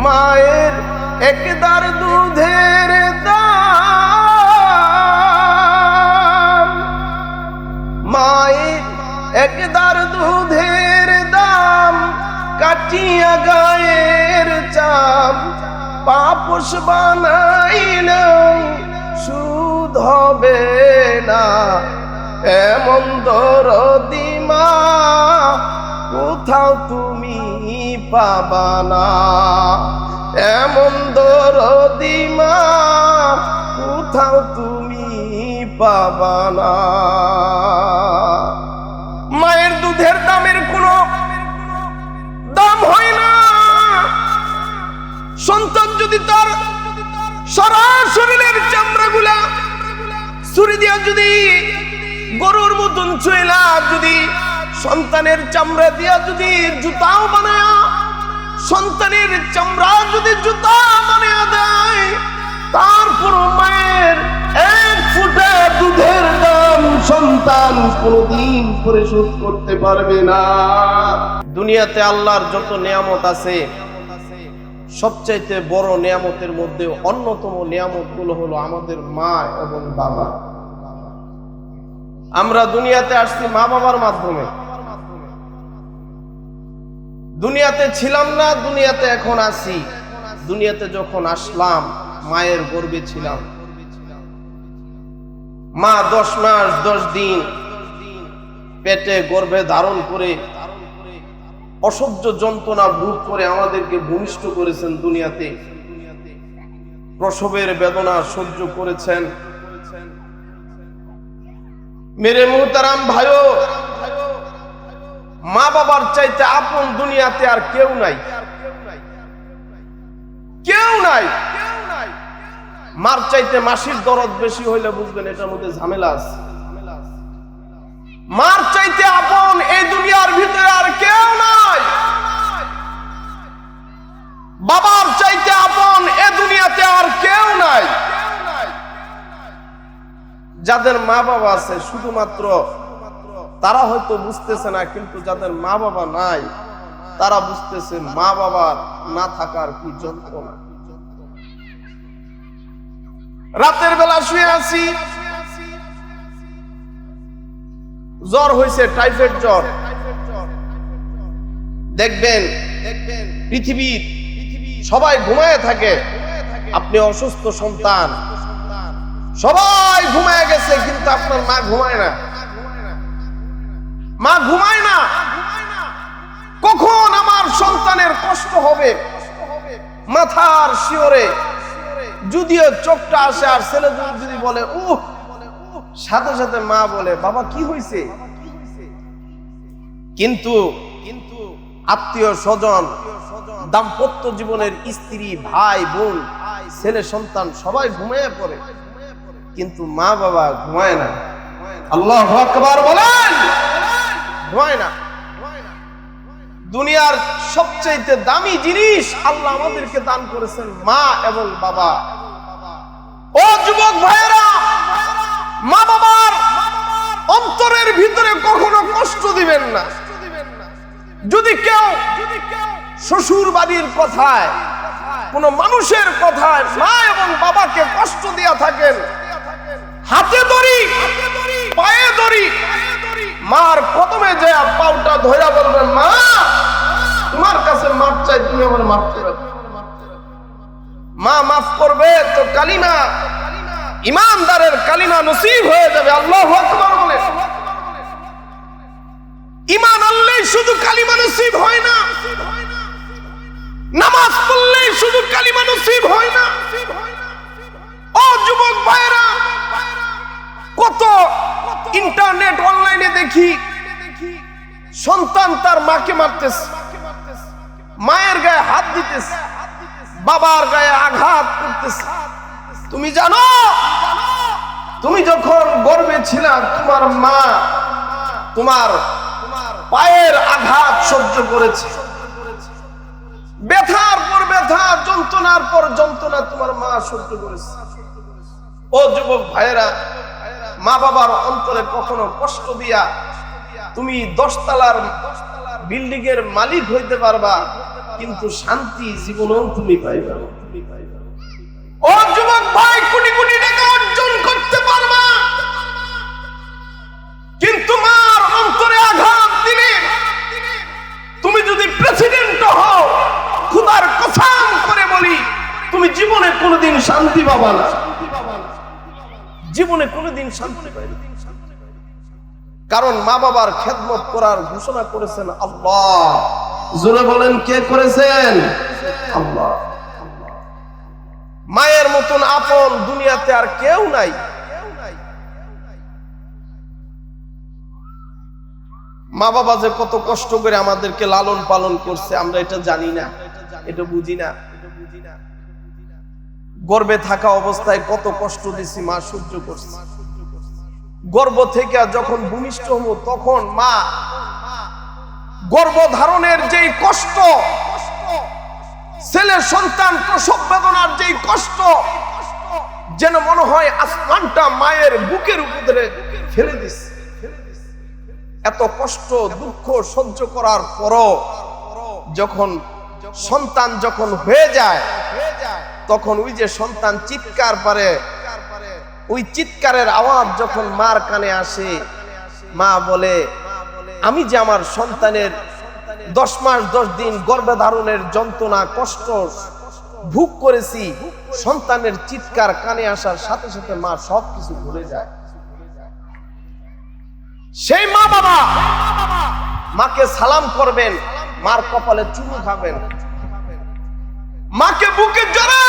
মায়ের একদার দুধের দাম। মায়ের একদার দুধের দাম, কাটিয়া গায়ের চাম। পাপুষ বানাইলেও সুদ হবে না। এমন দরদিমা কোথাও তুমি পাবা না। এমন দরদিমা কোথাও তুমি পাবা না। মায়ের দুধের দামের কোনো দাম হয় না। সন্তান যদি তার সারা শরীরের চামড়াগুলা ছুরি দিয়া যদি গরুর মতন চুয়েলা যদি সন্তানের চামড়া দিয়া যদি জুতাও বানায় সন্তানের চামড়া যদি জুতা বানায় দেয় তারপর মায়ের এক ফুটা দুধের দাম সন্তান কোনদিন পরিশোধ করতে পারবে না। দুনিয়াতে আল্লাহর যত নিয়ামত আছে, সবচাইতে বড় নিয়ামতের মধ্যে অন্যতম নিয়ামতগুলো হলো আমাদের মা এবং বাবা। আমরা দুনিয়াতে আসছি মা বাবার মাধ্যমে। দুনিয়াতে ছিলাম না, দুনিয়াতে এখন আছি। দুনিয়াতে যখন আসলাম, মায়ের গর্বে ছিলাম। মা দশ মাস, দশ দিন পেটে গর্ভে ধারণ করে অসহ্য যন্ত্রণা ভোগ করে আমাদেরকে ভূমিষ্ঠ করেছেন দুনিয়াতে। প্রসবের বেদনা সহ্য করেছেন। মেরে মুহতারাম ভাইও মা বাবার চাইতে আপন দুনিয়াতে আর কেউ নাই। কেউ নাই। মার চাইতে মাসির দরদ বেশি হইলে বুঝবেন এটার মধ্যে ঝামেলা আছে। মার চাইতে আপন এই দুনিয়ার ভিতরে আর কেউ নাই। বাবার চাইতে আপন এ দুনিয়াতে আর কেউ নাই। যাদের মা বাবা আছে, শুধুমাত্র তারা হয়তো বুঝতেছে না, কিন্তু যাদের মা বাবা নাই, তারা বুঝতেছে মা বাবার না থাকার কি যন্ত্রণা। রাতের বেলা শুয়ে আছি। জ্বর হয়েছে, টাইফয়েড জ্বর। দেখবেন দেখবেন, পৃথিবীর সবাই ঘুমায় থাকে। আপনি অসুস্থ সন্তান। সবাই ঘুমায় গেছে, কিন্তু আপনার মা ঘুমায় না। মা ঘুমায় না। কখন আমার সন্তানের কষ্ট হবে? মাথার শিওরে। যদিও চোখটা আসে আর ছেলে যদি বলে, উহ! সাথে সাথে মা বলে, বাবা, কি হয়েছে কিন্তু কিন্তু আত্মীয় স্বজন, দাম্পত্য জীবনের স্ত্রী, ভাই, বোন, ছেলে, সন্তান সবাই ঘুমিয়ে পড়ে। কিন্তু মা বাবা ঘুমায় না। আল্লাহ বলেন! ঘুমায় না। দুনিয়ার সবচেয়ে দামি জিনিস আল্লাহ আমাদেরকে দান করেছেন মা এবং বাবা। ও যুবক ভাইয়েরা মা বাবার অন্তরের ভিতরে কখনো কষ্ট দিবেন না। যদি কেউ শ্বশুর বাড়ির কথায়, কোন মানুষের কথায় মা এবং বাবাকে কষ্ট দিয়া থাকেন, হাতে দড়ি, পায়ে দড়ি মার প্রথমে যে পাউটা ধইরা বলবেন, মা, তোমার কাছে মাপ চাই, তুমি আমার করে দাও। মা মাফ করবে, তো কালিমা ইমানদারের কালিমা নসিব হয়ে যাবে, আল্লাহ আকবার বলে ইমান আনলেই শুধু কালিমা নসিব হয় না, নামাজ পড়লেই শুধু কালিমা নসিব হয় না ও যুবক ভাইরা কত ইন্টারনেট অনলাইনে দেখি সন্তান তার মাকে মারতেছে, মায়ের গায়ে হাত দিতেছে, বাবার গায়ে আঘাত করতেছে। তুমি জানো, তুমি যখন গর্বে ছিলা তোমার মা তোমার পায়ের আঘাত সহ্য করেছে। ব্যথার পর ব্যথা, যন্ত্রণার পর যন্ত্রণা তোমার মা সহ্য করেছে। ও যুবক ভাইয়েরা মা বাবার অন্তরে কখনো কষ্ট দিয়া তুমি দশতলার বিল্ডিং এর মালিক হইতে পারবা, কিন্তু শান্তি জীবনেও তুমি পাইবা অর্জন করতে অন্তরে আঘাত তুমি যদি প্রেসিডেন্ট হও করে বলি, তুমি জীবনে কোনোদিন শান্তি পাবা না। জীবনে কোনোদিন শান্তি পাইবে না। কারণ মা বাবার খেদমত করার ঘোষণা করেছেন আল্লাহ। জোরে বলেন, কে করেছেন? আল্লাহ। মায়ের মতন আপন দুনিয়াতে আর কেউ নাই। মা বাবা যে কত কষ্ট করে আমাদেরকে লালন পালন করছে, আমরা এটা জানি না, এটা বুঝি না। গর্বে থাকা অবস্থায় কত কষ্ট দিছি, মা সহ্য করছে। গর্ভ থেকে যখন ভূমিষ্ঠ হব, তখন মা গর্ভধারণের যেই কষ্ট, ছেলে সন্তান প্রসব বেদনার যেই কষ্ট, যেন মনে হয় আসমানটা মায়ের বুকের উপরে ফেলে দিছে। এত কষ্ট, দুঃখ সহ্য করার পরও যখন সন্তান যখন হয়ে যায় তখন ওই যে সন্তান চিৎকার পারে ওই চিৎকারের আওয়াজ যখন মার কানে আসে, মা বলে, আমি যে আমার সন্তানের দশ মাস দশ দিন গর্ভে ধারণের যন্ত্রণা, কষ্ট ভোগ করেছি, সন্তানের চিৎকার কানে আসার সাথে সাথে মা সবকিছু ভুলে যায়। সেই মা বাবা, মাকে সালাম করবেন, মার কপালে চুমু খাবেন। মাকে বুকে এর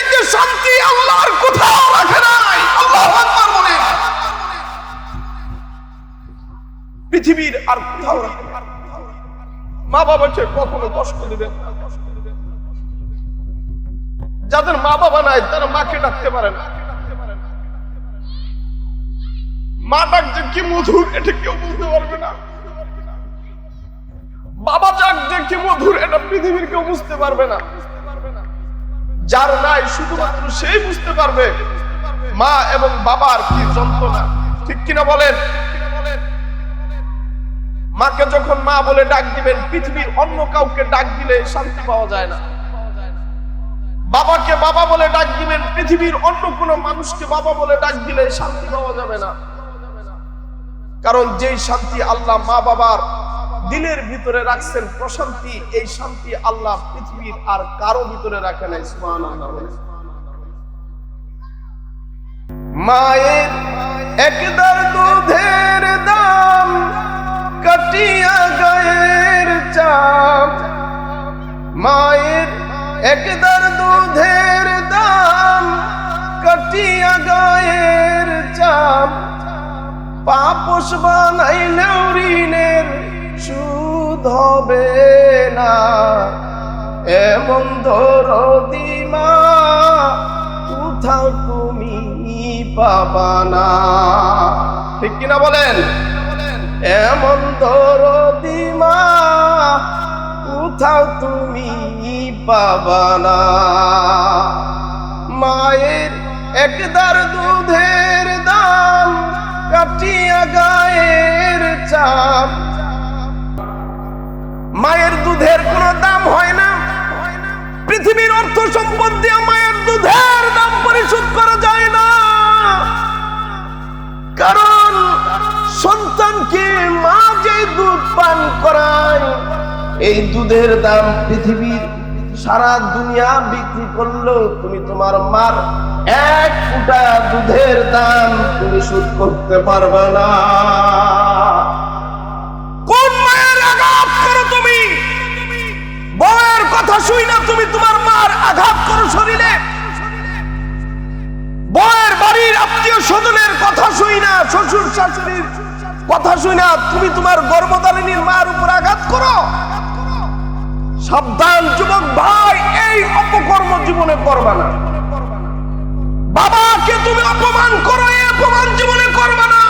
চাইতে শান্তি আল্লাহর কোথাও রাখে নাই। আল্লাহু পৃথিবীর আর কোথাও মা বাবাকে কখনো কষ্ট যাদের মা বাবা নাই, তারা মাকে ডাকতে পারে না। মা ডাক যে কি মধুর, এটা কেউ বুঝতে পারবে না। বাবা যাক যে কি মধুর, এটা পৃথিবীর কেউ বুঝতে পারবে না। যার নাই, শুধুমাত্র সেই বুঝতে পারবে মা এবং বাবার কি যন্ত্রণা। ঠিক কিনা বলেন? মাকে যখন মা বলে ডাক দিবেন, পৃথিবীর অন্য কাউকে ডাক দিলে শান্তি পাওয়া যায় না। বাবাকে বাবা বলে ডাক দিবেন, পৃথিবীর অন্য কোনো মানুষকে বাবা বলে ডাক দিলে শান্তি পাওয়া যাবে না। কারণ যেই শান্তি আল্লাহ মা বাবার দিলের ভিতরে রাখছেন প্রশান্তি, এই শান্তি আল্লাহ পৃথিবীর আর কারও ভিতরে রাখে সুবহানাল্লাহ বলে। মায়ের একদার দুধের দাম কাটিয়া গায়ের চাপ মায়ের একদার দুধের দাম কাটিয়া গায়ের চাপ পাপস বানাইলেও ঋণের সুদ হবে না। এমন ধরো দিমা কোথাও তুমি পাবা না। ঠিক কিনা বলেন? এমন ধরো দিমা কোথাও তুমি পাবা না। মায়ের একদার দুধের দাম কাটিয়া গায়ের চাপ মায়ের দুধের কোনো দাম হয় না। পৃথিবীর অর্থ সম্পদ দিয়ে মায়ের দুধের দাম পরিশোধ করা যায় না। কারণ সন্তানকে মা যে দুধ পান করায়, এই দুধের দাম পৃথিবীর সারা দুনিয়া বিক্রি করলেও তুমি তোমার মার এক ফুটা দুধের দাম তুমি শোধ করতে পারবে না। শুই না, তুমি তোমার মার আঘাত করো শরীরে। বউয়ের বাড়ির আত্মীয় স্বজনের কথা শুই না, শ্বশুর শাশুড়ির কথা শুই না, তুমি তোমার গর্ভধারিণীর মার উপর আঘাত করো। সাবধান, যুবক ভাই, এই অপকর্ম জীবনে করবা না। বাবাকে তুমি অপমান করো, এই অপমান জীবনে করবা না।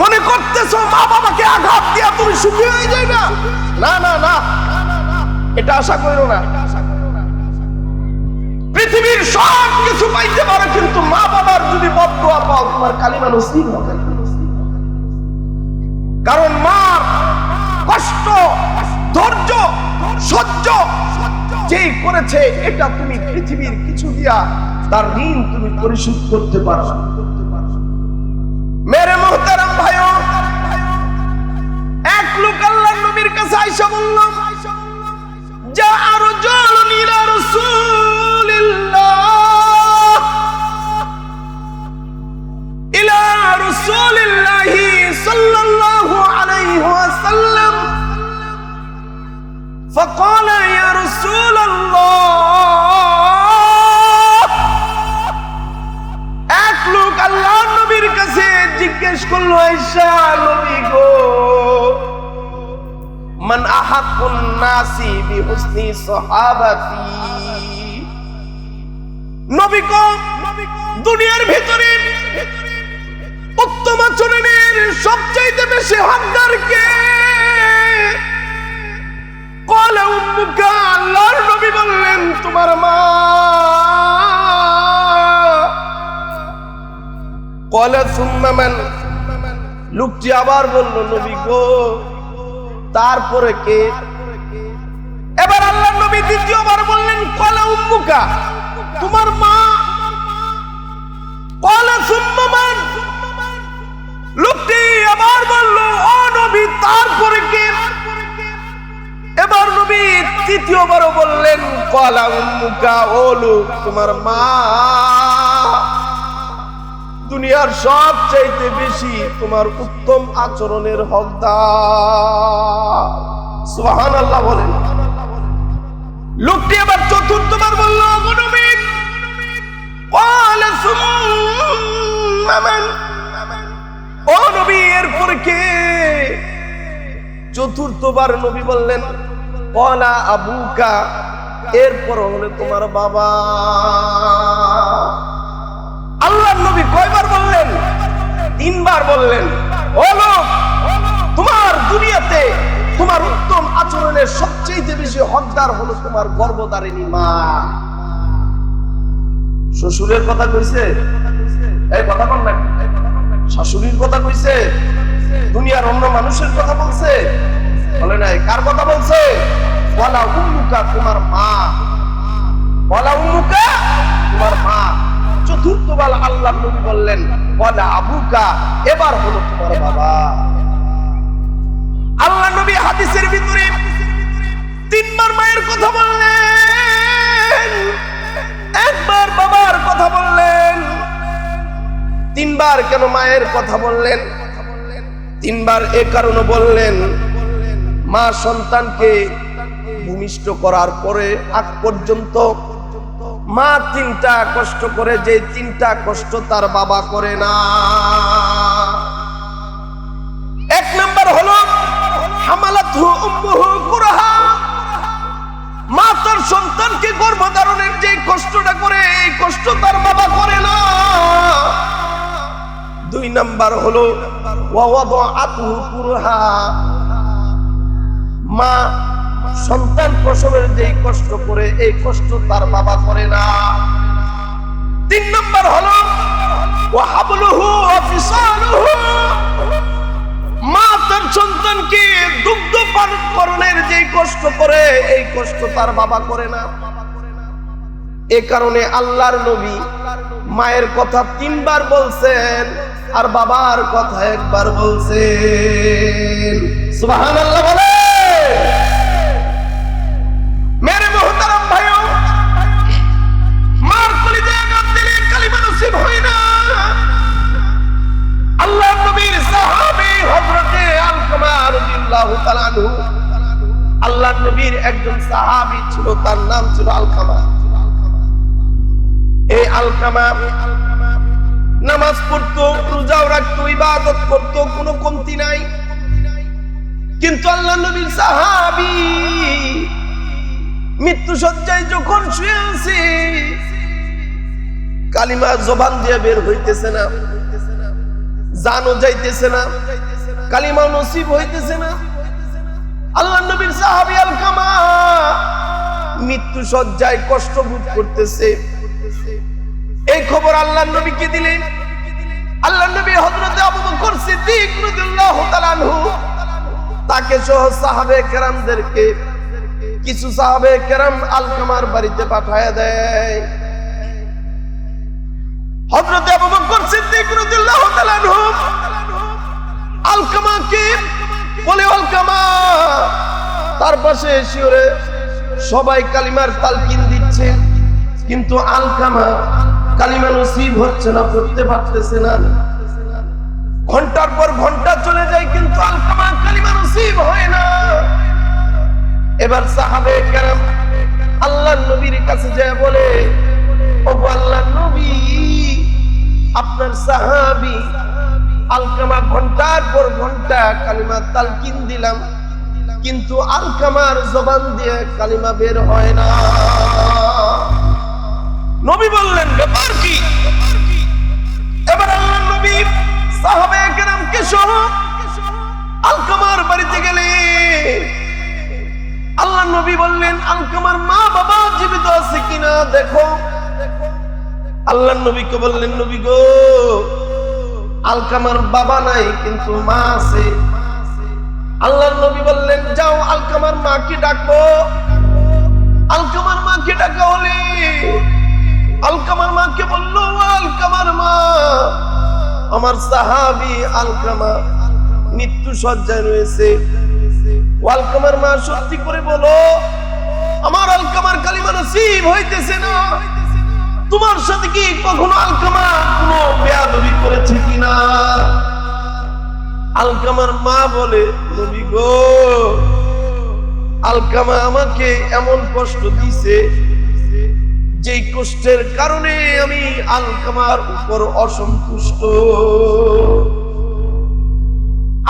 মনে করতেছো মা বাবাকে আঘাত দিয়া তুমি সুখী হয়ে যাবে না না না। এটা আশা করো না পৃথিবীর সব কিছু পাইতে পারো, কিন্তু মা বাবার যদি বদুয়া পাও, তোমার কালিমা নসিব হবে কারণ মার কষ্ট, ধৈর্য, সহ্য যেই করেছে, এটা তুমি পৃথিবীর কিছু দিয়া তার ঋণ তুমি পরিশোধ করতে পারো। মেরে মোহতারাম ভাইও, এক লোক আল্লাহ নবীর কাছে আইসা বলল فقال يا رسول الله এক লোক আল্লাহ নবীর কাছে জিজ্ঞেস করলো আয়েশা নবী গো মান আহাকুন নাসি বিহুসনি সাহাবাতি নবী গো দুনিয়ার ভিতরে উত্তম আচরণের সবচাইতে বেশি হকদার কে কলে আল্লাহর নবী বললেন, তোমার মা কলে সুম্মামান লোকটি আবার বলল, নবী গো, তারপরে কে? এবার আল্লাহ নবী দ্বিতীয়বার বললেন কলে উম্মুকা তোমার মা কলে সুম্মামান লোকটি আবার বলল, ও নবী, তারপরে কে? এবার নবী তৃতীয়বারও বললেন কলা উম্মুকা ও লোক তোমার মা দুনিয়ার সব চাইতে বেশি তোমার উত্তম আচরণের হকদার সুহান আল্লাহ বলেন লোকটি আবার চতুর্থবার বলল "ও নবী, قال ثم من ও নবী এরপরে কে চতুর্থবার নবী বললেন কলা আবুকা এরপর হলে তোমার বাবা। আল্লাহ নবী কয়বার বললেন? তিনবার বললেন। লোক, তোমার দুনিয়াতে তোমার উত্তম আচরণের সবচেয়ে বেশি হকদার হলো তোমার গর্ভধারিণী মা। শ্বশুরের কথা কইছে? এই কথা বল না। শাশুড়ির কথা কইছে? দুনিয়ার অন্য মানুষের কথা বলছে? বলে নাই। কার কথা বলছে? বলা উম্মুকা তোমার মা। বলা উম্মুকা তোমার মা। চতুর্থবার আল্লাহ নবী বললেন বলা আবুকা এবার হলো তোমার বাবা। আল্লাহ নবী হাদিসের ভিতরে তিনবার মায়ের কথা বললেন, একবার বাবার কথা বললেন, তিনবার কেন মায়ের কথা বললেন, তিনবার এ কারণে বললেন মা সন্তানকে ভূমিষ্ঠ করার পরে আগ পর্যন্ত মা তিনটা কষ্ট করে যে তিনটা কষ্ট তার বাবা করে না। এক নাম্বার হলো মা তার সন্তানকে গর্ভধারণের যে কষ্টটা করে, এই কষ্ট তার বাবা করে না। দুই নাম্বার হলো ওয়াওয়াদাআতুহু কুরহা। মা সন্তান প্রসবের যে কষ্ট করে, এই কষ্ট তার বাবা করে না। তিন নাম্বার হলো মা তার সন্তানকে দুগ্ধ যে কষ্ট করে, এই কষ্ট তার বাবা করে না। এ কারণে আল্লাহর নবী মায়ের কথা তিনবার বলছেন আর বাবার কথা একবার বলছেন। আল্লাহ নবীর একজন সাহাবী ছিল, তার নাম ছিল আলকামা। এই আলকামা নামাজ পড়তো, রোজাও রাখতো, ইবাদত করতো, কোনো কমতি নাই। কিন্তু আল্লাহ নবীর সাহাবী মৃত্যু সজ্জায় যখন শুয়ে আছে কালিমা জবান দিয়ে বের হইতেছে না জানো যাইতেছে না। কালিমা নসিব হইতেছে না। আল্লাহ নবীর সাহাবী আল কামা মৃত্যু সজ্জায় কষ্ট ভোগ করতেছে। এই খবর আল্লাহ নবীকে দিলেন? আল্লাহ নবী হযরত আবু বকর সিদ্দিক রাদিয়াল্লাহু তাআলা আনহু তাকে সহ সাহাবে কেরামদেরকে কিছু সাহাবে কেরাম আলকামার বাড়িতে পাঠায় দেয়। হযরত আবু বকর সিদ্দিক রাদিয়াল্লাহু তাআলা আনহু পাশে শিওরে সবাই কালিমার তালকিন দিচ্ছে, কিন্তু আলকামা কালিমা নসিব হচ্ছে না, পড়তে পারতেছে না। ঘণ্টার পর ঘণ্টা চলে যায়, কিন্তু আলকামা কালিমা নসিব হয় না। এবার সাহাবে কেরাম আল্লাহ নবীর কাছে যায় বলে ও আল্লাহ নবী, আপনার সাহাবি আলকামা ঘণ্টার পর ঘণ্টা কালিমা তালকিন দিলাম। কিন্তু আলকামার জবান দিয়ে কালিমা বের হয় না। নবী বললেন, ব্যাপার কি? এবার আল্লাহ নবী সাহাবে কেরামকে সহ আলকামার বাড়িতে গেলে আল্লাহ নবী বললেন আলকামার মা বাবা জীবিত আছে কিনা দেখো। আল্লাহ নবীকে বললেন, নবী গো আলকামার বাবা নাই, কিন্তু মা আছে। আল্লাহ নবী বললেন, যাও আলকামার মাকে ডাকো। আলকামার মাকে ডাকা হলে আলকামার মাকে বলল আলকামার মা, আমার সাহাবি আলকামা মৃত্যু সজ্জায় রয়েছে আলকামার মা সত্যি করে বলো, আমার আলকামার কালিমা নসিব হইতেছে না। তোমার সাথে কি কখনো আলকামা কোনো বেয়াদবি করেছে কিনা? আলকামার মা বলে, নবী গো, আলকামা আমাকে এমন কষ্ট দিছে যে কষ্টের কারণে আমি আলকামার উপর অসন্তুষ্ট।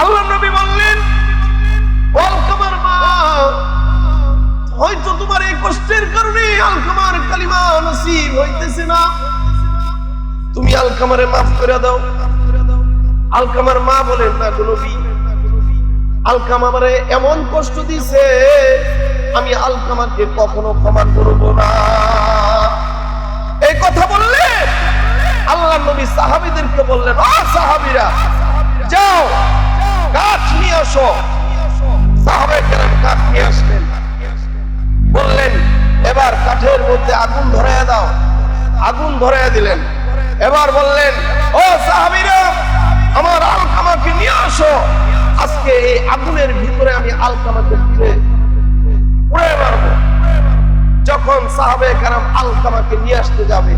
আল্লাহ নবী বললেন আলকামার মা, হয়তো তোমার এই কষ্টের কারণে আলকামার কালিমা নসিব হইতেছে না। তুমি আলকামারে মাফ করে দাও। আলকামার মা বলেন, না গো নবী, আলকামা আমারে এমন কষ্ট দিছে, আমি আলকামাকে কখনো ক্ষমা করব না। এই কথা বললে আল্লাহ নবী সাহাবীদেরকে বললেন ও সাহাবিরা, যাও কাঠ নিয়ে আসো। সাহাবে কেরাম কাঠ নিয়ে আসলেন। বললেন, এবার কাঠের মধ্যে আগুন ধরাইয়া দাও। আগুন ধরাইয়া দিলেন। এবার বললেন, ও সাহাবীরা আমার আলকামাকে নিয়ে আসো। আজকে এই আগুনের ভিতরে আমি আলকামাকে ফিরে উড়ে মারবো। যখন সাহাবে কারাম আলকামাকে নিয়ে আসতে যাবে,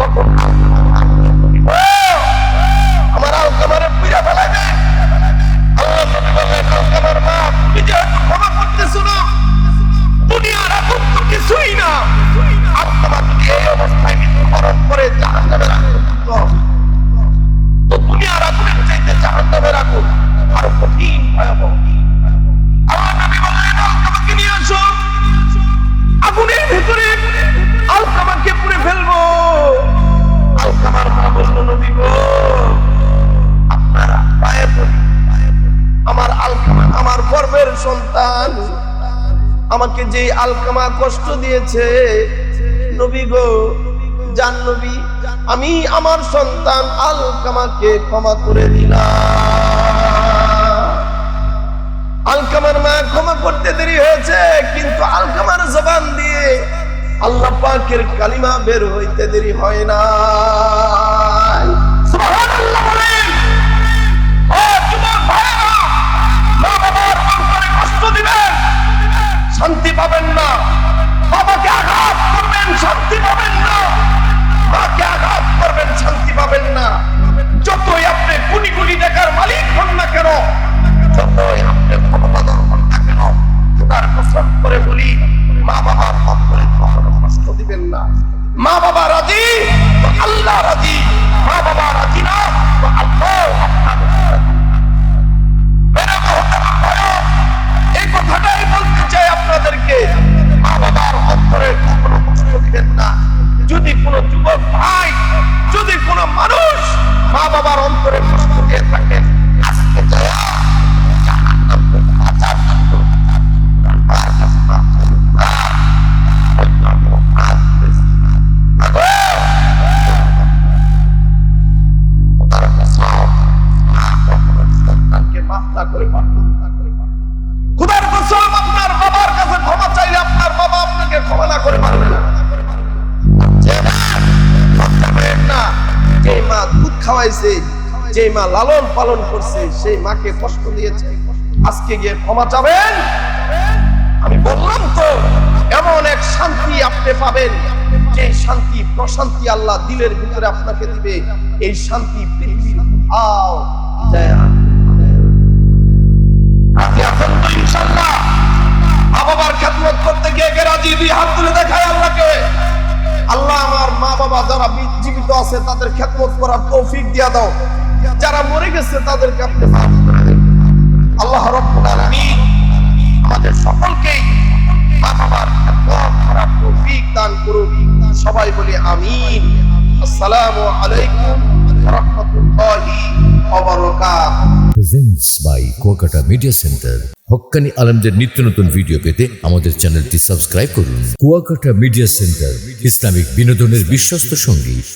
তখন সন্তান আমাকে যে আলকামা কষ্ট দিয়েছে নবী গো জান নবী আমি আমার সন্তান আলকামাকে ক্ষমা করে দিলাম আলকামার মা ক্ষমা করতে দেরি হয়েছে কিন্তু আলকামার জবান দিয়ে আল্লাহ পাকের কালিমা বের হইতে দেরি হয় না সুবহানাল্লাহ। ও যুবক ভাইয়েরা, শান্তি পাবেন না। বাবাকে আঘাত করবেন শান্তি পাবেন না। মাকে আঘাত করবেন শান্তি পাবেন যে মা লালন পালন করছে, সেই মাকে কষ্ট দিয়েছে। আজকে গিয়ে ক্ষমা চাবেন? আমি বললাম তো, এমন এক শান্তি আপনি পাবেন যে শান্তি, প্রশান্তি আল্লাহ দিলের ভিতরে আপনাকে দিবে। এই শান্তি পৃথিবীর কোথাও যায় না। রাজি ইনশাআল্লাহ? বাবার খেদমত করতে গিয়ে রাজি? দুই হাত তুলে দেখায় আল্লাহকে। আল্লাহ আমার মা বাবা যারা জীবিত আছে, তাদের খেদমত করার তৌফিক দিয়া দাও। যারা মরে গেছে, তাদেরকে আপনি মাফ করে দিন। আল্লাহ রব্বুল আলামিন আমাদের সকলকে তৌফিক দান করুন। সবাই বলি আমিন। আসসালামু আলাইকুম ওয়া presents by Kuakata media centre আলমদের নিত্য নতুন ভিডিও পেতে আমাদের চ্যানেলটি সাবস্ক্রাইব করুন। কুয়াকাটা মিডিয়া সেন্টার ইসলামিক বিনোদনের বিশ্বস্ত সঙ্গী।